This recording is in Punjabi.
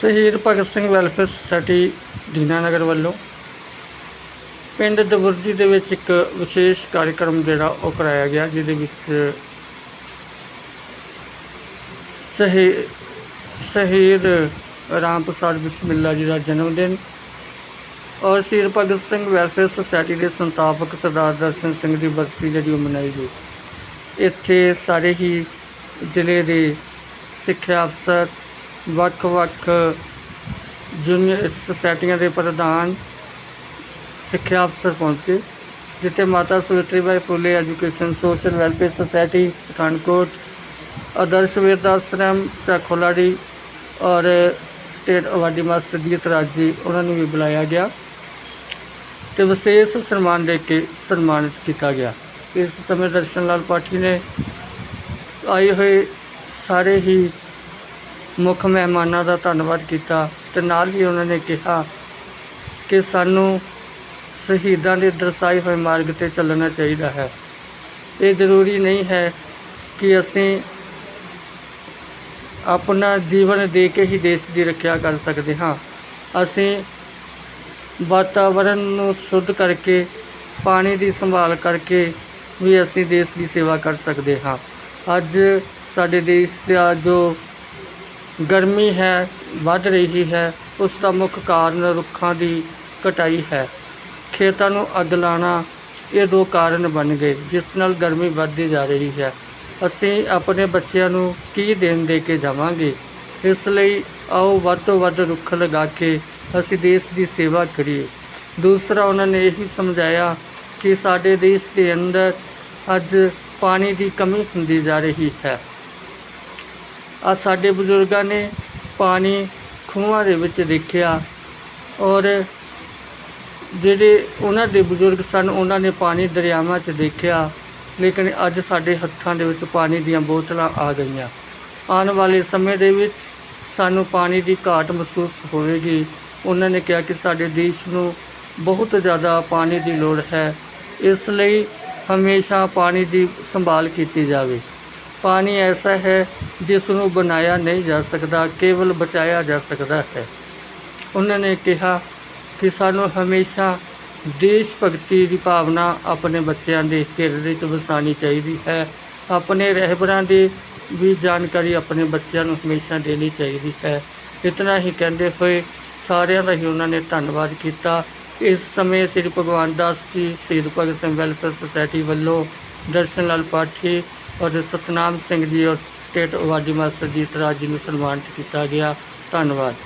ਸ਼ਹੀਦ ਭਗਤ ਸਿੰਘ ਵੈਲਫੇਅਰ ਸੁਸਾਇਟੀ ਦੀਨਾਨਗਰ ਵੱਲੋਂ ਪਿੰਡ ਦਵਰਜੀ ਦੇ ਵਿੱਚ ਇੱਕ ਵਿਸ਼ੇਸ਼ ਕਾਰਜਕ੍ਰਮ ਜਿਹੜਾ ਉਹ ਕਰਾਇਆ ਗਿਆ, ਜਿਹਦੇ ਵਿੱਚ ਸ਼ਹੀ, ਸ਼ਹੀਦ ਰਾਮ ਪ੍ਰਸਾਦ ਬਿਸਮਿਲ੍ਲਾ ਜੀ ਦਾ ਜਨਮ ਦਿਨ ਔਰ ਸ਼ਹੀਦ ਭਗਤ ਸਿੰਘ ਵੈਲਫੇਅਰ ਸੁਸਾਇਟੀ ਦੇ ਸੰਸਥਾਪਕ ਸਰਦਾਰ ਦਰਸ਼ਨ ਸਿੰਘ ਦੀ ਬਰਸੀ ਜਿਹੜੀ ਉਹ ਮਨਾਈ ਗਈ। ਇੱਥੇ ਸਾਰੇ ਹੀ ਜ਼ਿਲ੍ਹੇ ਦੇ ਸਿੱਖਿਆ ਅਫਸਰ ਵੱਖ-ਵੱਖ ਜੂਨੀਅਰ ਸੁਸਾਇਟੀਆਂ ਦੇ ਪ੍ਰਧਾਨ ਸਿੱਖਿਆ ਅਫਸਰ ਪਹੁੰਚੇ, ਜਿੱਥੇ Mata Savitri Bai Phule education, social welfare society, Pathankot, Adarsh Ved Ashram, Jhakholari ਔਰ state awardee master Jeet Raj ਉਹਨਾਂ ਨੂੰ ਵੀ ਬੁਲਾਇਆ ਗਿਆ ਤੇ ਵਿਸ਼ੇਸ਼ ਸਨਮਾਨ ਦੇ ਕੇ ਸਨਮਾਨਿਤ ਕੀਤਾ ਗਿਆ। ਇਸ ਸਮੇਂ ਦਰਸ਼ਨ ਲਾਲ ਪਾਠੀ ਨੇ ਆਏ ਹੋਏ ਸਾਰੇ ਹੀ ਮੁੱਖ ਮਹਿਮਾਨਾਂ ਦਾ ਧੰਨਵਾਦ ਕੀਤਾ ਤੇ ਨਾਲ ਹੀ ਉਹਨਾਂ ਨੇ ਕਿਹਾ ਕਿ ਸਾਨੂੰ ਸ਼ਹੀਦਾਂ ਦੇ ਦਰਸਾਏ ਹੋਏ ਮਾਰਗ ਤੇ ਚੱਲਣਾ ਚਾਹੀਦਾ ਹੈ। ਇਹ ਜ਼ਰੂਰੀ ਨਹੀਂ ਹੈ ਕਿ ਅਸੀਂ ਆਪਣਾ ਜੀਵਨ ਦੇ ਕੇ ਹੀ ਦੇਸ਼ ਦੀ ਰੱਖਿਆ ਕਰ ਸਕਦੇ ਹਾਂ। ਅਸੀਂ ਵਾਤਾਵਰਣ ਨੂੰ ਸ਼ੁੱਧ ਕਰਕੇ, ਪਾਣੀ ਦੀ ਸੰਭਾਲ ਕਰਕੇ ਵੀ ਅਸੀਂ ਦੇਸ਼ ਦੀ ਸੇਵਾ ਕਰ ਸਕਦੇ ਹਾਂ। ਅੱਜ ਸਾਡੇ ਦੇਸ਼ ਦਾ ਜੋ ਗਰਮੀ ਹੈ, ਵੱਧ ਰਹੀ ਹੈ, ਉਸ ਦਾ ਮੁੱਖ ਕਾਰਨ ਰੁੱਖਾਂ ਦੀ ਕਟਾਈ ਹੈ। ਖੇਤਾਂ ਨੂੰ ਅੱਗ ਲਾਉਣਾ ਇਹ ਦੋ ਕਾਰਨ ਬਣ ਗਏ, ਜਿਸ ਨਾਲ ਗਰਮੀ ਵੱਧਦੀ ਜਾ ਰਹੀ ਹੈ। ਅਸੀਂ ਆਪਣੇ ਬੱਚਿਆਂ ਨੂੰ ਕੀ ਦੇਣ ਦੇ ਕੇ ਜਾਵਾਂਗੇ? ਇਸ ਲਈ ਆਓ ਵੱਧ ਤੋਂ ਵੱਧ ਰੁੱਖ ਲਗਾ ਕੇ ਅਸੀਂ ਦੇਸ਼ ਦੀ ਸੇਵਾ ਕਰੀਏ। ਦੂਸਰਾ, ਉਹਨਾਂ ਨੇ ਇਹ ਵੀ ਸਮਝਾਇਆ ਕਿ ਸਾਡੇ ਦੇਸ਼ ਦੇ ਅੰਦਰ ਅੱਜ ਪਾਣੀ ਦੀ ਕਮੀ ਹੁੰਦੀ ਜਾ ਰਹੀ ਹੈ। ਆ ਸਾਡੇ ਬਜ਼ੁਰਗਾਂ ਨੇ ਪਾਣੀ ਖੂਹਾਂ ਦੇ ਵਿੱਚ ਦੇਖਿਆ ਔਰ ਜਿਹੜੇ ਉਹਨਾਂ ਦੇ ਬਜ਼ੁਰਗ ਸਨ, ਉਹਨਾਂ ਨੇ ਪਾਣੀ ਦਰਿਆਵਾਂ 'ਚ ਦੇਖਿਆ। ਲੇਕਿਨ ਅੱਜ ਸਾਡੇ ਹੱਥਾਂ ਦੇ ਵਿੱਚ ਪਾਣੀ ਦੀਆਂ ਬੋਤਲਾਂ ਆ ਗਈਆਂ। ਆਉਣ ਵਾਲੇ ਸਮੇਂ ਦੇ ਵਿੱਚ ਸਾਨੂੰ ਪਾਣੀ ਦੀ ਘਾਟ ਮਹਿਸੂਸ ਹੋਵੇਗੀ। ਉਹਨਾਂ ਨੇ ਕਿਹਾ ਕਿ ਸਾਡੇ ਦੇਸ਼ ਨੂੰ ਬਹੁਤ ਜ਼ਿਆਦਾ ਪਾਣੀ ਦੀ ਲੋੜ ਹੈ। ਇਸ ਲਈ ਹਮੇਸ਼ਾ ਪਾਣੀ ਦੀ ਸੰਭਾਲ ਕੀਤੀ ਜਾਵੇ। ਪਾਣੀ ਐਸਾ ਹੈ ਜਿਸ ਨੂੰ ਬਣਾਇਆ ਨਹੀਂ ਜਾ ਸਕਦਾ, ਕੇਵਲ ਬਚਾਇਆ ਜਾ ਸਕਦਾ ਹੈ। ਉਹਨਾਂ ਨੇ ਕਿਹਾ ਕਿ ਸਾਨੂੰ ਹਮੇਸ਼ਾ ਦੇਸ਼ ਭਗਤੀ ਦੀ ਭਾਵਨਾ ਆਪਣੇ ਬੱਚਿਆਂ ਦੇ ਹਿਰਦੇ ਵਿੱਚ ਵਸਾਉਣੀ ਚਾਹੀਦੀ ਹੈ। ਆਪਣੇ ਰਹਿਬਰਾਂ ਦੀ ਵੀ ਜਾਣਕਾਰੀ ਆਪਣੇ ਬੱਚਿਆਂ ਨੂੰ ਹਮੇਸ਼ਾ ਦੇਣੀ ਚਾਹੀਦੀ ਹੈ। ਇਤਨਾ ਹੀ ਕਹਿੰਦੇ ਹੋਏ ਸਾਰਿਆਂ ਦਾ ਹੀ ਉਹਨਾਂ ਨੇ ਧੰਨਵਾਦ ਕੀਤਾ। ਇਸ ਸਮੇਂ ਸ੍ਰੀ ਭਗਵਾਨ ਦਾਸ ਜੀ, ਸ਼ਹੀਦ ਭਗਤ ਸਿੰਘ ਵੈਲਫੇਅਰ ਸੁਸਾਇਟੀ ਵੱਲੋਂ ਦਰਸ਼ਨ ਲਾਲ ਪਾਠੀ ਔਰ ਸਤਨਾਮ ਸਿੰਘ ਜੀ ਔਰ state awardee master Jeet Raj ji ਨੂੰ ਸਨਮਾਨਿਤ ਕੀਤਾ ਗਿਆ। ਧੰਨਵਾਦ।